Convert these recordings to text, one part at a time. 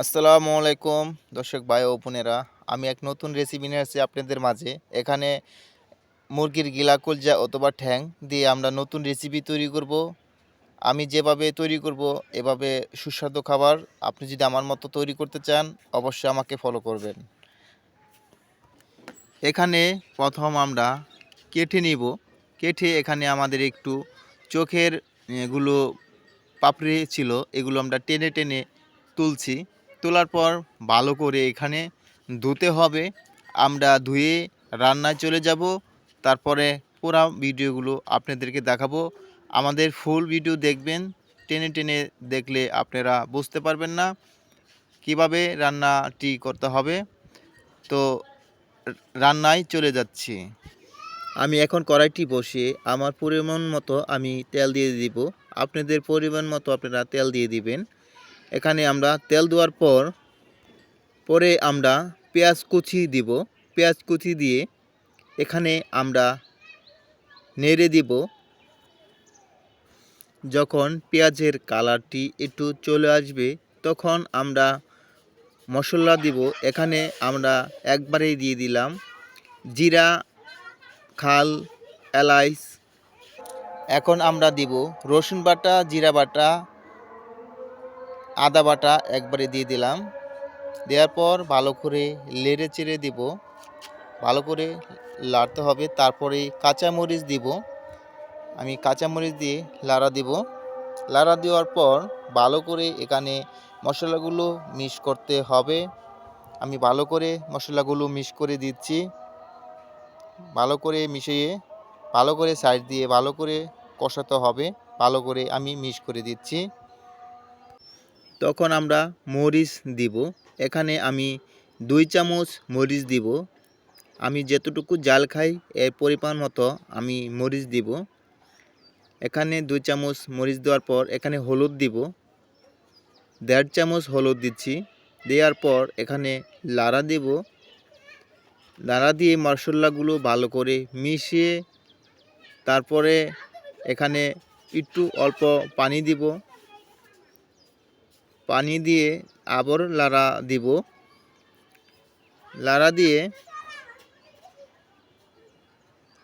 আসসালামু আলাইকুম, দর্শক ভাই ও বোনেরা। আমি এক নতুন রেসিপি নিয়ে আসছি আপনাদের মাঝে। এখানে মুরগির গিলা কলজা অথবা ঠ্যাং দিয়ে আমরা নতুন রেসিপি তৈরি করব। আমি যেভাবে তৈরি করব, এভাবে সুস্বাদু খাবার আপনি যদি আমার মতো তৈরি করতে চান, অবশ্যই আমাকে ফলো করবেন। এখানে প্রথম আমরা কেটে নিব। কেটে এখানে আমাদের একটু চোখের, এগুলো পাপড়ি ছিল, এগুলো আমরা টেনে টেনে তুলছি। তোলার পর ভালো করে এখানে ধুতে হবে। আমরা ধুয়ে রান্নায় চলে যাব। তারপরে পুরো ভিডিওগুলো আপনাদেরকে দেখাবো। আমাদের ফুল ভিডিও দেখবেন। টেনে টেনে দেখলে আপনারা বুঝতে পারবেন না কীভাবে রান্নাটি করতে হবে। তো রান্নায় চলে যাচ্ছি। আমি এখন কড়াইটি বসিয়ে আমার পরিমাণ মতো আমি তেল দিয়ে দিব। আপনাদের পরিমাণ মতো আপনারা তেল দিয়ে দিবেন। এখানে আমরা তেল দেওয়ার পর, পরে আমরা পেঁয়াজ কুচি দিব। পেঁয়াজ কুচি দিয়ে এখানে আমরা নেড়ে দিব। যখন পেঁয়াজের কালারটি একটু চলে আসবে, তখন আমরা মশলা দিব। এখানে আমরা একবারেই দিয়ে দিলাম জিরা, খাল, এলাইচ। এখন আমরা দিব রসুন বাটা, জিরা বাটা আদা বাটা একবারে দিয়ে দিলাম। দেওয়ার পর ভালো করে লেড়ে চেড়ে দিব। ভালো করে লাড়তে হবে। তারপরে কাঁচামরিচ দিব। আমি কাঁচামরিচ দিয়ে লাড়া দিব। লাড়া দেওয়ার পর ভালো করে এখানে মশলাগুলো মিক্স করতে হবে। আমি ভালো করে মশলাগুলো মিক্স করে দিচ্ছি। ভালো করে মিশিয়ে, ভালো করে সাইড দিয়ে ভালো করে কষাতে হবে। ভালো করে আমি মিক্স করে দিচ্ছি। তখন আমরা মরিচ দিব। এখানে আমি দুই চামচ মরিচ দিব। আমি যতটুকু জাল খাই, এর পরিমাণ মতো আমি মরিচ দিব। এখানে দুই চামচ মরিচ দেওয়ার পর এখানে হলুদ দিব। দেড় চামচ হলুদ দিচ্ছি। দেওয়ার পর এখানে লাড়া দিব। লাড়া দিয়ে মশলাগুলো ভালো করে মিশিয়ে তারপরে এখানে একটু অল্প পানি দিব। পানি দিয়ে আবার লাড়া দিব। লাড়া দিয়ে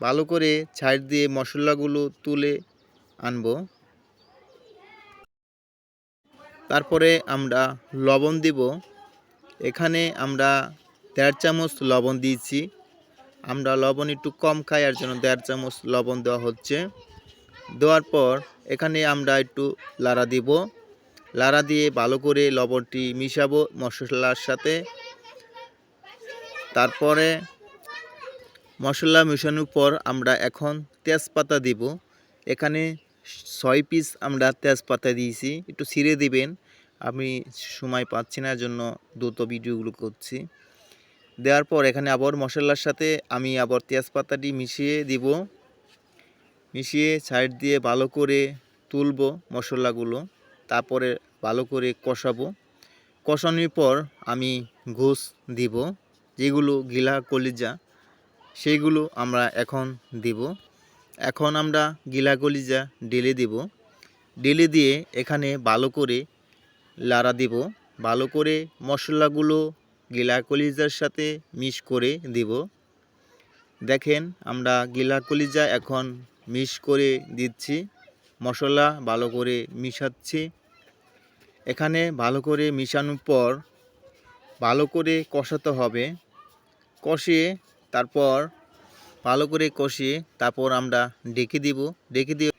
ভালো করে ছাইড দিয়ে মশলাগুলো তুলে আনব। তারপরে আমরা লবণ দিব। এখানে আমরা দেড় চামচ লবণ দিয়েছি। আমরা লবণ একটু কম খাই আর জন্য দেড় চামচ লবণ দেওয়া হচ্ছে। দেওয়ার পর এখানে আমরা একটু লাড়া দিব। লাড়া দিয়ে ভালো করে লবণটি মিশাবো মশলার সাথে। তারপরে মশলা মেশানোর পর আমরা এখন তেজপাতা দিব। এখানে ছয় পিস আমরা তেজপাতা দিয়েছি। একটু ছিঁড়ে দিবেন। আমি সময় পাচ্ছি না জন্য দ্রুত ভিডিওগুলো করছি। দেওয়ার পর এখানে আবার মশলার সাথে আমি আবার তেজপাতাটি মিশিয়ে দিব। মিশিয়ে সাইড দিয়ে ভালো করে তুলব মশলাগুলো। তারপরে ভালো করে কষাবো। কষানোর পর আমি ঘুষ দিব, যেগুলো গিলা কলিজা সেইগুলো আমরা এখন দিব। এখন আমরা গিলা কলিজা ডেলে দিব। ডেলে দিয়ে এখানে ভালো করে লাড়া দিব। ভালো করে মশলাগুলো গিলা কলিজার সাথে মিক্স করে দিব। দেখেন আমরা গিলা কলিজা এখন মিক্স করে দিচ্ছি। মশলা ভালো করে মিশাচ্ছি। এখানে ভালো করে মিশানোর পর ভালো করে কষাতে হবে। কষিয়ে তারপর ভালো করে কষিয়ে তারপর আমরা ডেকে দিব। ডেকে দিয়ে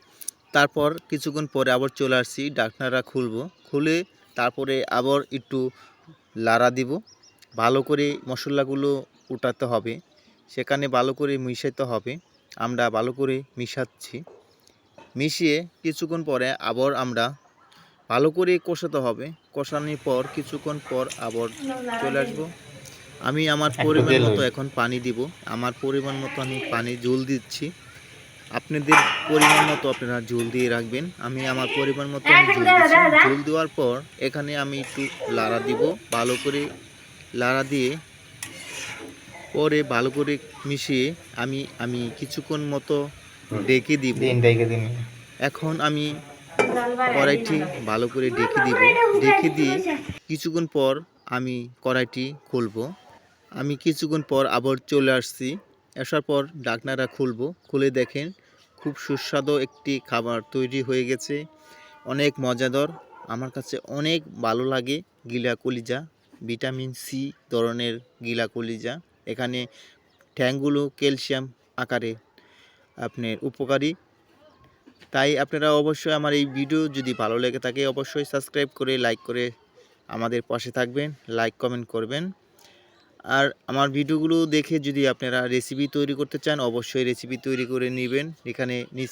তারপর কিছুক্ষণ পরে আবার চলে আসছি, ডাকনারা খুলবো। খুলে তারপরে আবার একটু লাড়া দিব। ভালো করে মশলাগুলো উঠাতে হবে। সেখানে ভালো করে মিশাতে হবে। আমরা ভালো করে মিশাচ্ছি। মিশিয়ে কিছুক্ষণ পরে আবার আমরা ভালো করে কষাতে হবে। কষানোর পর কিছুক্ষণ পর আবার চলে আসব। আমি আমার পরিমাণ মতো এখন পানি দিব। আমার পরিমাণ মতো আমি পানি জল দিচ্ছি। আপনাদের পরিমাণ মতো আপনারা জল দিয়ে রাখবেন। আমি আমার পরিমাণ মতো আমি জল দিচ্ছি। জল দেওয়ার পর এখানে আমি একটু লাড়া দিব। ভালো করে লাড়া দিয়ে পরে ভালো করে মিশিয়ে আমি আমি কিছুক্ষণ মতো ডেকে দিব। এখন আমি কড়াইটি ভালো করে ডেকে দিব। ডেকে দিয়ে কিছুক্ষণ পর আমি কড়াইটি খুলবো। আমি কিছুক্ষণ পর আবার চলে আসছি। আসার পর ডাকনারা খুলব। খুলে দেখেন খুব সুস্বাদু একটি খাবার তৈরি হয়ে গেছে। অনেক মজাদার। আমার কাছে অনেক ভালো লাগে গিলা কলিজা ভিটামিন সি ধরনের গিলা কলিজা এখানে ঠ্যাংগুলো ক্যালসিয়াম আকারে আপনার উপকারী। তাই আপনারা অবশ্যই আমার এই ভিডিও যদি ভালো লেগে থাকে, অবশ্যই সাবস্ক্রাইব করে লাইক করে আমাদের পাশে থাকবেন লাইক কমেন্ট করবেন। আর আমার ভিডিওগুলো দেখে যদি আপনারা রেসিপি তৈরি করতে চান, অবশ্যই রেসিপি তৈরি করে নেবেন। এখানে নিচ